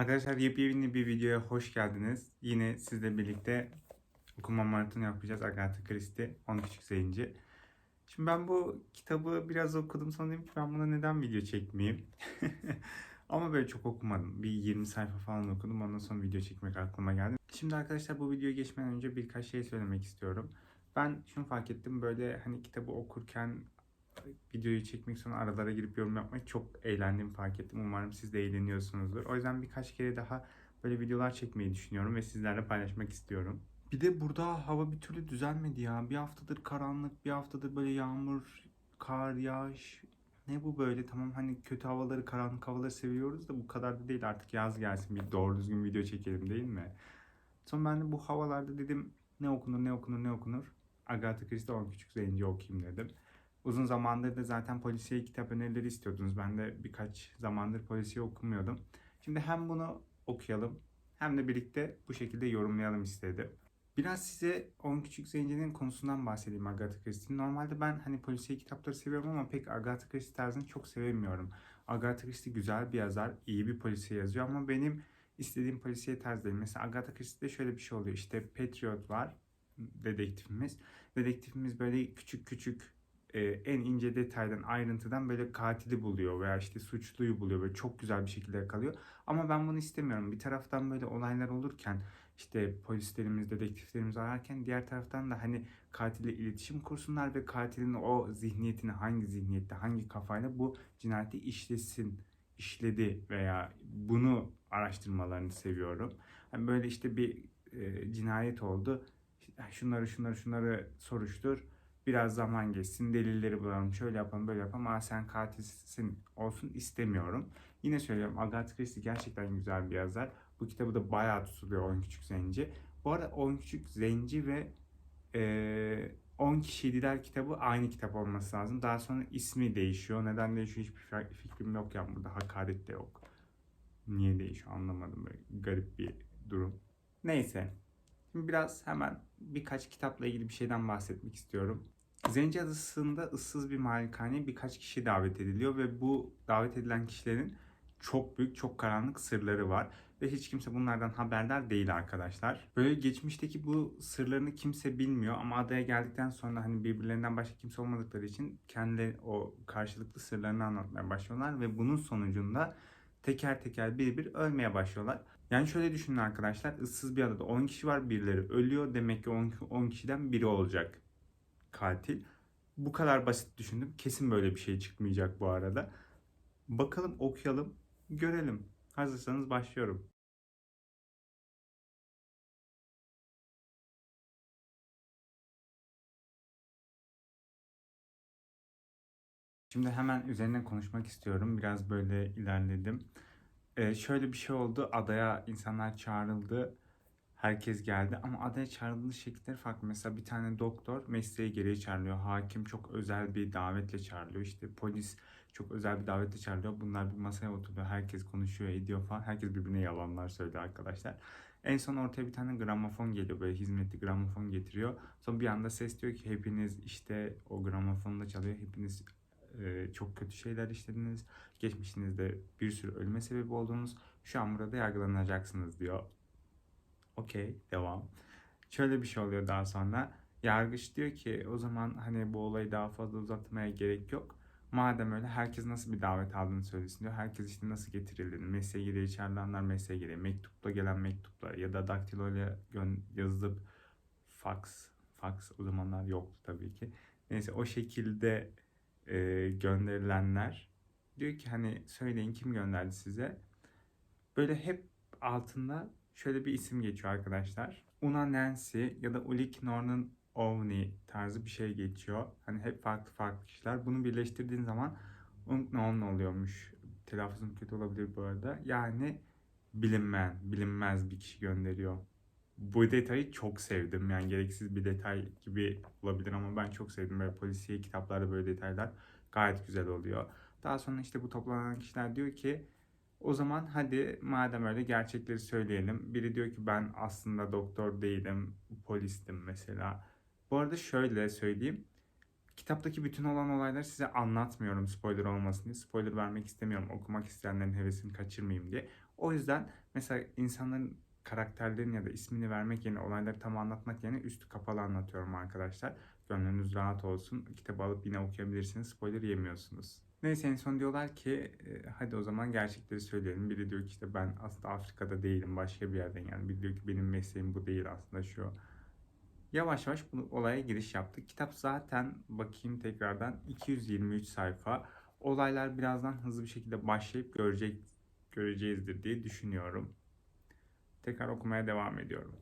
Arkadaşlar yepyeni bir videoya hoş geldiniz. Yine sizle birlikte okuma maratonu yapacağız. Agatha Christie 10 Küçük Zenci. Şimdi ben bu kitabı biraz okudum sonra dedim ki ben buna neden video çekmeyeyim. Ama böyle çok okumadım. Bir 20 sayfa falan okudum. Ondan sonra video çekmek aklıma geldi. Şimdi arkadaşlar bu videoya geçmeden önce birkaç şey söylemek istiyorum. Ben şunu fark ettim. Böyle hani kitabı okurken videoyu çekmek sonra aralara girip yorum yapmayı çok eğlendiğimi fark ettim. Umarım siz de eğleniyorsunuzdur. O yüzden birkaç kere daha böyle videolar çekmeyi düşünüyorum ve sizlerle paylaşmak istiyorum. Bir de burada hava bir türlü düzelmedi ya. Bir haftadır karanlık, bir haftadır böyle yağmur, kar, yağış. Ne bu böyle? Tamam hani kötü havaları, karanlık havaları seviyoruz da bu kadar da değil. Artık yaz gelsin bir doğru düzgün video çekelim değil mi? Sonra ben de bu havalarda dedim ne okunur, ne okunur, ne okunur. Agatha Christie 10 Küçük Zenci okuyayım dedim. Uzun zamandır da zaten polisiye kitap önerileri istiyordunuz. Ben de birkaç zamandır polisiye okumuyordum. Şimdi hem bunu okuyalım hem de birlikte bu şekilde yorumlayalım istedim. Biraz size 10 Küçük Zenci'nin konusundan bahsedeyim Agatha Christie'nin. Normalde ben hani polisiye kitapları seviyorum ama pek Agatha Christie tarzını çok sevemiyorum. Agatha Christie güzel bir yazar, iyi bir polisiye yazıyor ama benim istediğim polisiye tarz değil. Mesela Agatha Christie'de şöyle bir şey oluyor. İşte Patriot var, dedektifimiz. Dedektifimiz böyle küçük küçük e, en ince detaydan, ayrıntıdan böyle katili buluyor veya işte suçluyu buluyor. Böyle çok güzel bir şekilde yakalıyor. Ama ben bunu istemiyorum. Bir taraftan böyle olaylar olurken işte polislerimiz, dedektiflerimiz ararken diğer taraftan da hani katille iletişim kursunlar ve katilin o zihniyetini hangi zihniyette, hangi kafayla bu cinayeti işlesin, işledi veya bunu araştırmalarını seviyorum. Hani böyle işte bir e, cinayet oldu. Şunları şunları şunları soruştur biraz zaman geçsin, delilleri bulalım, şöyle yapalım, böyle yapalım ama sen katilsin olsun istemiyorum. Yine söylüyorum Agatha Christie gerçekten güzel bir yazar. Bu kitabı da bayağı tutuluyor 10 Küçük Zenci. Bu arada 10 Küçük Zenci ve e, 10 Kişiydiler kitabı aynı kitap olması lazım. Daha sonra ismi değişiyor. Neden değişiyor hiçbir fikrim yok. Yani burada hakaret de yok. Niye değişiyor anlamadım. Böyle garip bir durum. Neyse. Şimdi biraz hemen birkaç kitapla ilgili bir şeyden bahsetmek istiyorum. Zenci Adası'nda ıssız bir malikane birkaç kişi davet ediliyor ve bu davet edilen kişilerin çok büyük, çok karanlık sırları var. Ve hiç kimse bunlardan haberdar değil arkadaşlar. Böyle geçmişteki bu sırlarını kimse bilmiyor ama adaya geldikten sonra hani birbirlerinden başka kimse olmadıkları için kendi o karşılıklı sırlarını anlatmaya başlıyorlar ve bunun sonucunda teker teker bir bir ölmeye başlıyorlar. Yani şöyle düşünün arkadaşlar ıssız bir adada 10 kişi var birileri ölüyor demek ki 10, 10 kişiden biri olacak katil. Bu kadar basit düşündüm. Kesin böyle bir şey çıkmayacak bu arada. Bakalım okuyalım, görelim. Hazırsanız başlıyorum. Şimdi hemen üzerine konuşmak istiyorum. Biraz böyle ilerledim. Ee, şöyle bir şey oldu. Adaya insanlar çağrıldı herkes geldi ama adaya çağrıldığı şekilleri farklı. Mesela bir tane doktor mesleği gereği çağrılıyor. Hakim çok özel bir davetle çağrılıyor. İşte polis çok özel bir davetle çağrılıyor. Bunlar bir masaya oturuyor. Herkes konuşuyor, ediyor falan. Herkes birbirine yalanlar söylüyor arkadaşlar. En son ortaya bir tane gramofon geliyor. Böyle hizmetli gramofon getiriyor. Sonra bir anda ses diyor ki hepiniz işte o gramofonda çalıyor. Hepiniz e, çok kötü şeyler işlediniz. Geçmişinizde bir sürü ölüme sebep oldunuz. Şu an burada yargılanacaksınız diyor. Okey, devam. Şöyle bir şey oluyor daha sonra. Yargıç diyor ki o zaman hani bu olayı daha fazla uzatmaya gerek yok. Madem öyle herkes nasıl bir davet aldığını söylesin diyor. Herkes işte nasıl getirildiğini, mesleğe gereği çağrılanlar mesleğe gereği, mektupla gelen mektuplar ya da daktiloyla yazılıp fax, fax o zamanlar yoktu tabii ki. Neyse o şekilde e, gönderilenler diyor ki hani söyleyin kim gönderdi size. Böyle hep altında şöyle bir isim geçiyor arkadaşlar. Una Nancy ya da Ulik Norman Ovni tarzı bir şey geçiyor. Hani hep farklı farklı kişiler. Bunu birleştirdiğin zaman Unknown oluyormuş. Telaffuzum kötü olabilir bu arada. Yani bilinmeyen, bilinmez bir kişi gönderiyor. Bu detayı çok sevdim. Yani gereksiz bir detay gibi olabilir ama ben çok sevdim. Böyle polisiye kitaplarda böyle detaylar gayet güzel oluyor. Daha sonra işte bu toplanan kişiler diyor ki o zaman hadi madem öyle gerçekleri söyleyelim. Biri diyor ki ben aslında doktor değilim, polistim mesela. Bu arada şöyle söyleyeyim. Kitaptaki bütün olan olayları size anlatmıyorum spoiler olmasın diye. Spoiler vermek istemiyorum okumak isteyenlerin hevesini kaçırmayayım diye. O yüzden Mesela insanların karakterlerin ya da ismini vermek yerine olayları tam anlatmak yerine üstü kapalı anlatıyorum arkadaşlar. Gönlünüz rahat olsun. Kitabı alıp yine okuyabilirsiniz. Spoiler yemiyorsunuz. Neyse en son diyorlar ki e, hadi o zaman gerçekleri söyleyelim. Biri diyor ki işte ben aslında Afrika'da değilim başka bir yerden yani. Biri diyor ki benim mesleğim bu değil aslında şu. Yavaş yavaş bu olaya giriş yaptık. Kitap zaten bakayım tekrardan 223 sayfa. Olaylar birazdan hızlı bir şekilde başlayıp görecek göreceğizdir diye düşünüyorum. Tekrar okumaya devam ediyorum.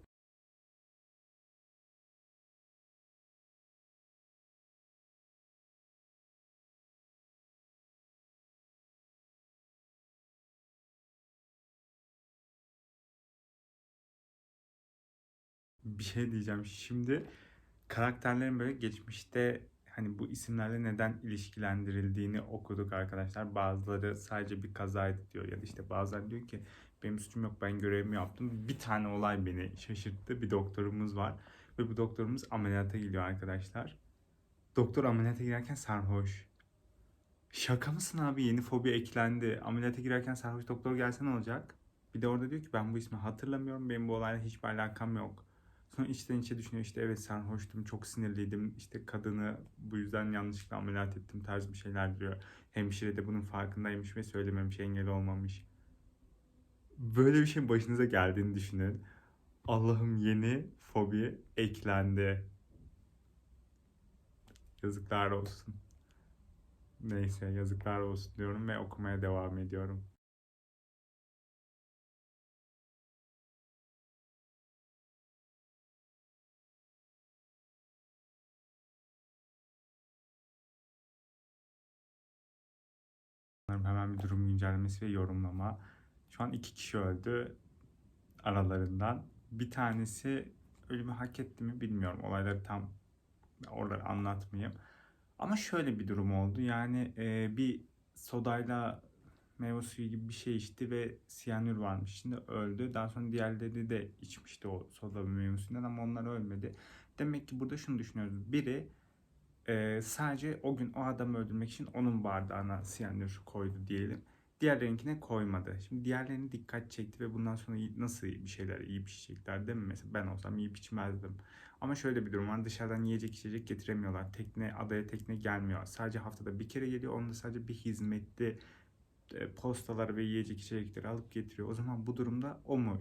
Bir şey diyeceğim. Şimdi karakterlerin böyle geçmişte hani bu isimlerle neden ilişkilendirildiğini okuduk arkadaşlar. Bazıları sadece bir kazaydı diyor ya da işte bazıları diyor ki benim suçum yok ben görevimi yaptım. Bir tane olay beni şaşırttı. Bir doktorumuz var ve bu doktorumuz ameliyata gidiyor arkadaşlar. Doktor ameliyata girerken sarhoş. Şaka mısın abi yeni fobi eklendi. Ameliyata girerken sarhoş doktor gelse ne olacak? Bir de orada diyor ki ben bu ismi hatırlamıyorum. Benim bu olayla hiçbir alakam yok. Sonra içten içe düşünüyor işte evet sarhoştum, çok sinirliydim. İşte kadını bu yüzden yanlışlıkla ameliyat ettim tarz bir şeyler diyor. Hemşire de bunun farkındaymış ve söylememiş, engel olmamış. Böyle bir şeyin başınıza geldiğini düşünün. Allah'ım yeni fobi eklendi. Yazıklar olsun. Neyse yazıklar olsun diyorum ve okumaya devam ediyorum. Hemen bir durum güncellemesi ve yorumlama. Şu an iki kişi öldü aralarından. Bir tanesi ölümü hak etti mi bilmiyorum. Olayları tam oraları anlatmayayım. Ama şöyle bir durum oldu. Yani e, bir sodayla meyve suyu gibi bir şey içti ve siyanür varmış. Şimdi öldü. Daha sonra diğerleri de içmişti o soda ve meyve suyundan ama onlar ölmedi. Demek ki burada şunu düşünüyoruz. Biri e, sadece o gün o adamı öldürmek için onun bardağına siyanür koydu diyelim. Diğerlerinkine koymadı. Şimdi diğerlerini dikkat çekti ve bundan sonra nasıl bir şeyler iyi pişecekler değil mi? Mesela ben olsam iyi içmezdim. Ama şöyle bir durum var. Dışarıdan yiyecek içecek getiremiyorlar. Tekne, adaya tekne gelmiyor. Sadece haftada bir kere geliyor. Onu da sadece bir hizmetli e, postaları ve yiyecek içecekleri alıp getiriyor. O zaman bu durumda o mu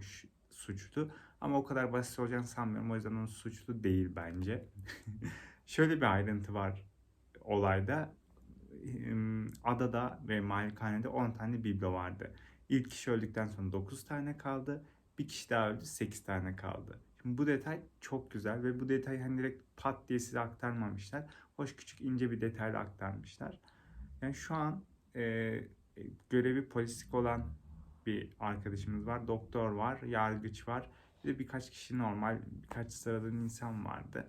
suçlu? Ama o kadar basit olacağını sanmıyorum. O yüzden onun suçlu değil bence. Şöyle bir ayrıntı var olayda. Adada ve malikanede 10 tane biblo vardı. İlk kişi öldükten sonra 9 tane kaldı. Bir kişi daha öldü 8 tane kaldı. Şimdi bu detay çok güzel ve bu detayı hani direkt pat diye size aktarmamışlar. Hoş küçük ince bir detayla aktarmışlar. Yani şu an e, görevi polislik olan bir arkadaşımız var. Doktor var, yargıç var. Bir de birkaç kişi normal, birkaç sıradan insan vardı.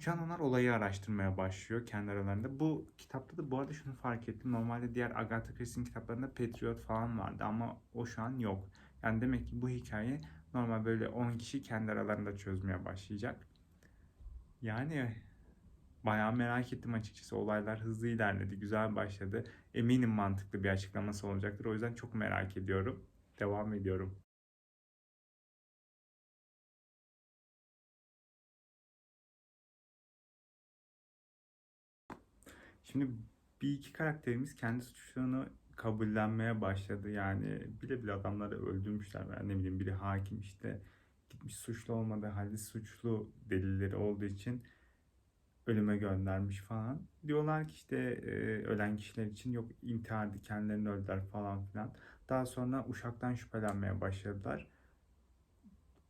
Şu onlar olayı araştırmaya başlıyor kendi aralarında. Bu kitapta da bu arada şunu fark ettim. Normalde diğer Agatha Christie'nin kitaplarında Patriot falan vardı ama o şu an yok. Yani demek ki bu hikaye normal böyle 10 kişi kendi aralarında çözmeye başlayacak. Yani bayağı merak ettim açıkçası. Olaylar hızlı ilerledi, güzel başladı. Eminim mantıklı bir açıklaması olacaktır. O yüzden çok merak ediyorum. Devam ediyorum. Şimdi bir iki karakterimiz kendi suçlarını kabullenmeye başladı. Yani bile bile adamları öldürmüşler. Yani ne bileyim biri hakim işte gitmiş suçlu olmadığı halde suçlu delilleri olduğu için ölüme göndermiş falan. Diyorlar ki işte e, ölen kişiler için yok intihar kendilerini öldüler falan filan. Daha sonra Uşak'tan şüphelenmeye başladılar.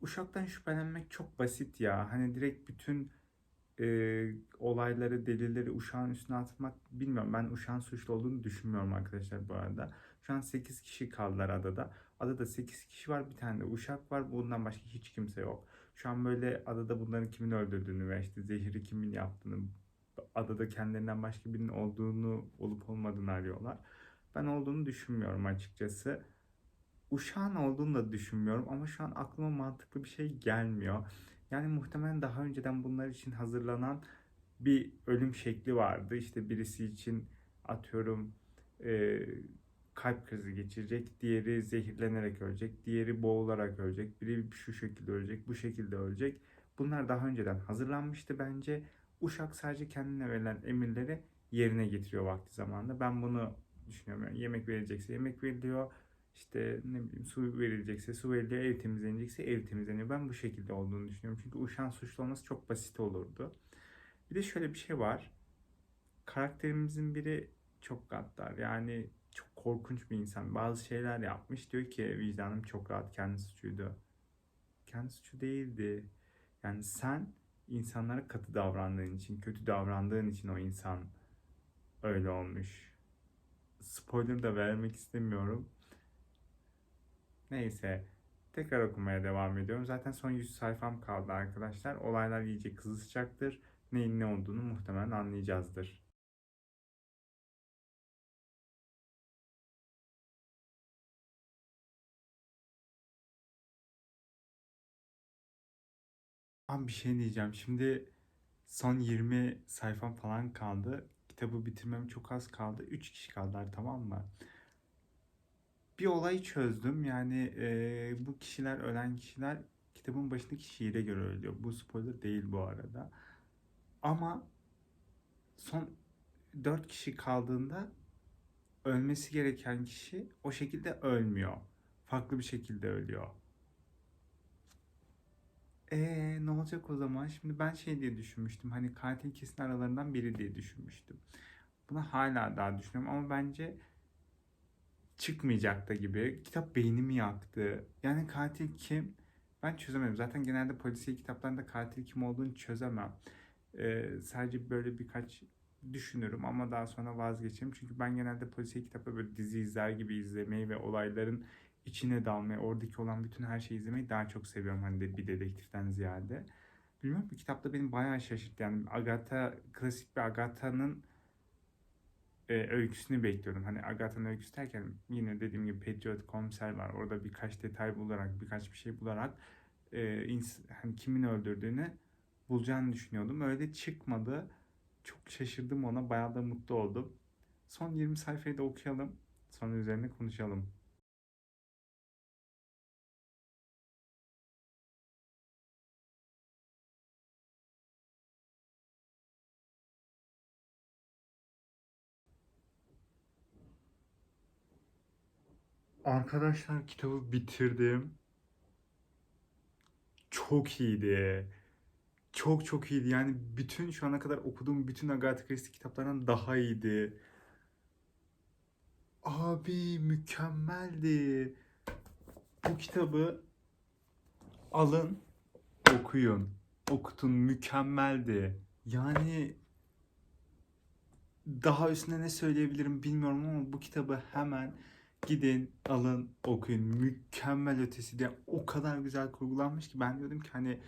Uşak'tan şüphelenmek çok basit ya. Hani direkt bütün e, olayları, delilleri uşağın üstüne atmak bilmiyorum. Ben uşağın suçlu olduğunu düşünmüyorum arkadaşlar bu arada. Şu an 8 kişi kaldılar adada. Adada 8 kişi var. Bir tane de uşak var. Bundan başka hiç kimse yok. Şu an böyle adada bunların kimin öldürdüğünü ve işte zehri kimin yaptığını, adada kendilerinden başka birinin olduğunu olup olmadığını arıyorlar. Ben olduğunu düşünmüyorum açıkçası. Uşağın olduğunu da düşünmüyorum ama şu an aklıma mantıklı bir şey gelmiyor. Yani muhtemelen daha önceden bunlar için hazırlanan bir ölüm şekli vardı. İşte birisi için atıyorum e, kalp krizi geçirecek, diğeri zehirlenerek ölecek, diğeri boğularak ölecek, biri şu şekilde ölecek, bu şekilde ölecek. Bunlar daha önceden hazırlanmıştı bence. Uşak sadece kendine verilen emirleri yerine getiriyor vakti zamanında. Ben bunu düşünüyorum. Yani yemek verilecekse yemek veriliyor. İşte ne bileyim su verilecekse su veriliyor, ev temizlenecekse ev temizleniyor. Ben bu şekilde olduğunu düşünüyorum. Çünkü Uşak'ın suçlu olması çok basit olurdu. Bir de şöyle bir şey var. Karakterimizin biri çok gaddar. Yani çok korkunç bir insan. Bazı şeyler yapmış. Diyor ki vicdanım çok rahat kendi suçuydu. Kendi suçu değildi. Yani sen insanlara katı davrandığın için, kötü davrandığın için o insan öyle olmuş. Spoiler da vermek istemiyorum. Neyse. Tekrar okumaya devam ediyorum. Zaten son 100 sayfam kaldı arkadaşlar. Olaylar iyice kızışacaktır. Neyin ne olduğunu muhtemelen anlayacağızdır. Abi bir şey diyeceğim. Şimdi son 20 sayfam falan kaldı. Kitabı bitirmem çok az kaldı. 3 kişi kaldılar tamam mı? Bir olayı çözdüm. Yani e, bu kişiler, ölen kişiler kitabın başındaki şiire göre ölüyor. Bu spoiler değil bu arada. Ama son 4 kişi kaldığında ölmesi gereken kişi o şekilde ölmüyor. Farklı bir şekilde ölüyor. Ee, ne olacak o zaman? Şimdi ben şey diye düşünmüştüm. Hani katil kesin aralarından biri diye düşünmüştüm. Buna hala daha düşünüyorum ama bence çıkmayacak da gibi. Kitap beynimi yaktı. Yani katil kim? Ben çözemedim. Zaten genelde polisiye kitaplarında katil kim olduğunu çözemem. Ee, sadece böyle birkaç düşünürüm ama daha sonra vazgeçerim. Çünkü ben genelde polisiye kitapları böyle dizi izler gibi izlemeyi ve olayların içine dalmayı, oradaki olan bütün her şeyi izlemeyi daha çok seviyorum hani de bir dedektiften ziyade. Bilmiyorum bu kitapta beni bayağı şaşırttı. Yani Agatha, klasik bir Agatha'nın e, öyküsünü bekliyordum. Hani Agatha'nın öyküsü derken yine dediğim gibi Patriot komiser var. Orada birkaç detay bularak, birkaç bir şey bularak e, hani kimin öldürdüğünü bulacağını düşünüyordum. Öyle çıkmadı. Çok şaşırdım ona. Bayağı da mutlu oldum. Son 20 sayfayı da okuyalım. Sonra üzerine konuşalım. Arkadaşlar kitabı bitirdim. Çok iyiydi. Çok çok iyiydi. Yani bütün şu ana kadar okuduğum bütün Agatha Christie kitaplarından daha iyiydi. Abi mükemmeldi. Bu kitabı alın, okuyun. Okutun mükemmeldi. Yani daha üstüne ne söyleyebilirim bilmiyorum ama bu kitabı hemen gidin alın okuyun. Mükemmel ötesi de o kadar güzel kurgulanmış ki ben diyordum ki hani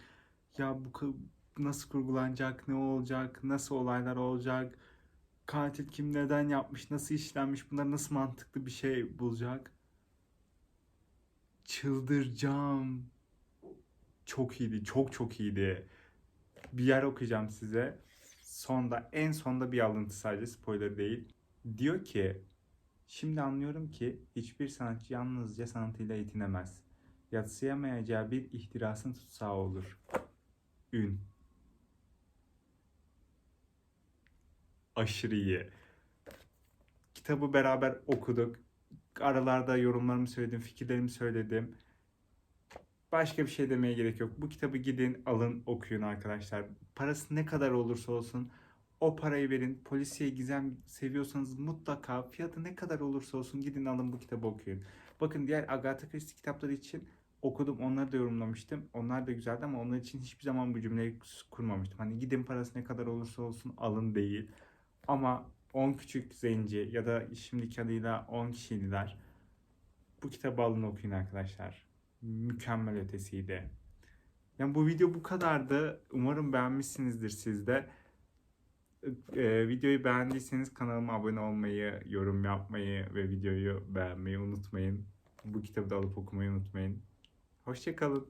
ya bu nasıl kurgulanacak, ne olacak, nasıl olaylar olacak, katil kim neden yapmış, nasıl işlenmiş, bunlar nasıl mantıklı bir şey bulacak. Çıldıracağım. Çok iyiydi, çok çok iyiydi. Bir yer okuyacağım size. Sonda, en sonda bir alıntı sadece spoiler değil. Diyor ki, şimdi anlıyorum ki hiçbir sanatçı yalnızca sanatıyla yetinemez. Yatsıyamayacağı bir ihtirasın tutsağı olur. Ün. Aşırı iyi. Kitabı beraber okuduk. Aralarda yorumlarımı söyledim, fikirlerimi söyledim. Başka bir şey demeye gerek yok. Bu kitabı gidin alın okuyun arkadaşlar. Parası ne kadar olursa olsun o parayı verin. Polisiye gizem seviyorsanız mutlaka fiyatı ne kadar olursa olsun gidin alın bu kitabı okuyun. Bakın diğer Agatha Christie kitapları için okudum. Onları da yorumlamıştım. Onlar da güzeldi ama onlar için hiçbir zaman bu cümleyi kurmamıştım. Hani gidin parası ne kadar olursa olsun alın değil. Ama 10 küçük zenci ya da şimdiki adıyla 10 kişiydiler. Bu kitabı alın okuyun arkadaşlar. Mükemmel ötesiydi. Yani bu video bu kadardı. Umarım beğenmişsinizdir siz de. Ee, videoyu beğendiyseniz kanalıma abone olmayı, yorum yapmayı ve videoyu beğenmeyi unutmayın. Bu kitabı da alıp okumayı unutmayın. Hoşçakalın.